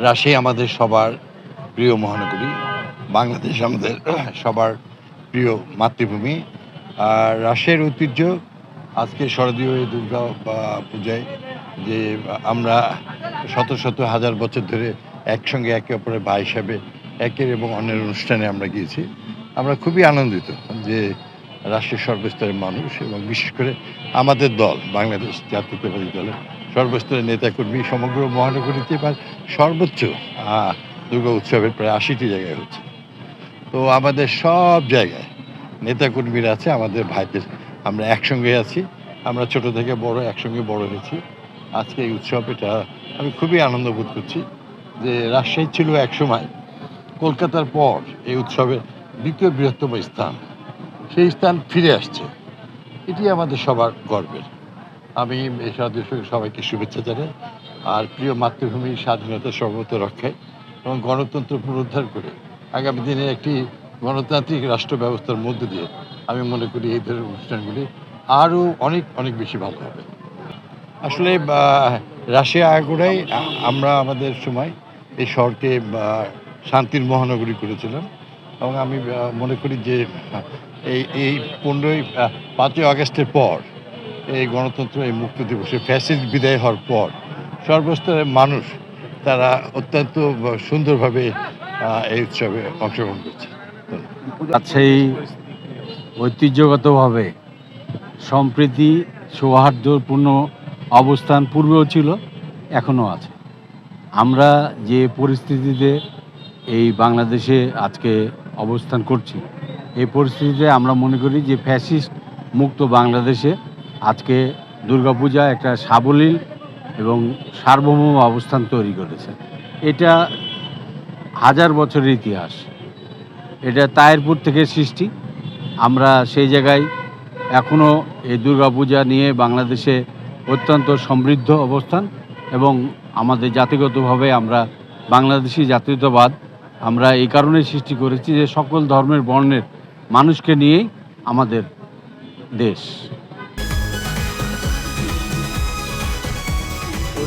Russia আমাদের সবার প্রিয় মহানগরী, বাংলাদেশ আমাদের সবার প্রিয় মাতৃভূমি। আর রাশিয়ার ঐতিহ্য, আজকে শারদীয় দুর্গা পূজায় যে আমরা শত শত হাজার বছর ধরে একসঙ্গে একে অপরের ভাই হিসাবে, একের এবং অন্যের অনুষ্ঠানে আমরা গিয়েছি। আমরা খুবই আনন্দিত যে রাষ্ট্রের সর্বস্তরের মানুষ এবং বিশেষ করে আমাদের দল, বাংলাদেশ জাতীয়তাবাদী দলের সর্বস্তরের নেতাকর্মী সমগ্র মহানগরীতে এবার সর্বোচ্চ দুর্গা উৎসবের প্রায় আশিটি জায়গায় হচ্ছে। তো আমাদের সব জায়গায় নেতাকর্মীরা আছে, আমাদের ভাইদের আমরা একসঙ্গে আছি, আমরা ছোট থেকে বড়, একসঙ্গে বড় হয়েছি। আজকে এই উৎসব এটা আমি খুবই আনন্দ বোধ করছি যে রাজশাহী ছিল এক সময় কলকাতার পর এই উৎসবের দ্বিতীয় বৃহত্তম স্থান। সেই স্থান ফিরে আসছে। এটি আমাদের সবার গর্বের। আমি এই সদস্য সবাইকে শুভেচ্ছা জানাই। আর প্রিয় মাতৃভূমির স্বাধীনতা সর্বত রক্ষায় এবং গণতন্ত্র পুনরুদ্ধার করে আগামী দিনে একটি গণতান্ত্রিক রাষ্ট্র ব্যবস্থার মধ্য দিয়ে আমি মনে করি এই ধরনের অনুষ্ঠানগুলি আরও অনেক অনেক বেশি ভালো হবে। আসলে রাশিয়া আগুড়াই আমরা আমাদের সময় এই শহরকে শান্তির মহানগরী করেছিলাম এবং আমি মনে করি যে এই এই পনেরোই পাঁচই আগস্টের পর এই গণতন্ত্র, এই মুক্তি দিবসে ফ্যাসিস্ট বিদায় হওয়ার পর সর্বস্তরের মানুষ তারা অত্যন্ত সুন্দরভাবে এই উৎসবে অংশগ্রহণ করছে। রাজশাহী ঐতিহ্যগতভাবে সম্প্রীতি, সৌহার্দ্যপূর্ণ অবস্থান পূর্বেও ছিল, এখনও আছে। আমরা যে পরিস্থিতিতে এই বাংলাদেশে আজকে অবস্থান করছি, এই পরিস্থিতিতে আমরা মনে করি যে ফ্যাসিস্ট মুক্ত বাংলাদেশে আজকে দুর্গাপূজা একটা সাবলীল এবং সার্বভৌম অবস্থান তৈরি করেছে। এটা হাজার বছরের ইতিহাস। এটা তায়েরপুর থেকে সৃষ্টি। আমরা সেই জায়গায় এখনও এই দুর্গাপূজা নিয়ে বাংলাদেশে অত্যন্ত সমৃদ্ধ অবস্থান এবং আমাদের জাতিগতভাবে আমরা বাংলাদেশি জাতীয়তাবাদ আমরা এই কারণে সৃষ্টি করেছি যে সকল ধর্মের বর্ণের মানুষকে নিয়েই আমাদের দেশ।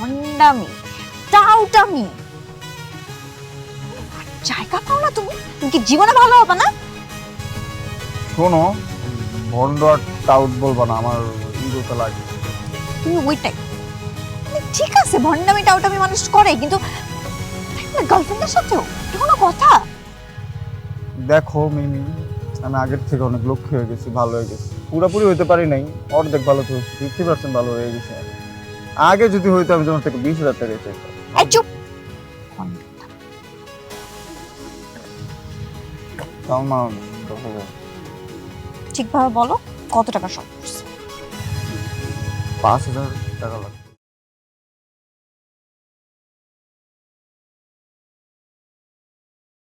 হন্ডামি টাউটামি। জায়গা পাও না তুমি? তুমি কি জীবনে ভালো হবে না? শোনো ভন্ড আর টাউট বলবা না আমার ইগোতে লাগে। তুমি ওইটাই। মানে ঠিক আছে ভন্ডামি টাউটামি মানুষ করে কিন্তু গার্লফ্রেন্ডের সাথেও কোনো কথা? দেখো মিমি আমি আগের থেকে অনেক লক্ষ্য হয়ে গেছি ভালো হয়ে গেছি। পুরোপুরি হইতে পারি নাই অর্ধেক ভালো তো ফিফটি পার্সেন্ট ভালো হয়ে গেছে। আগে যদি হইতো আমি তোমার থেকে বিশ হাজার টাকা চাইতাম। এই চুপ। তাও মা দশ হাজার। ঠিকভাবে বলো কত টাকা শর্ট পাঁচ হাজার টাকা লাগবে।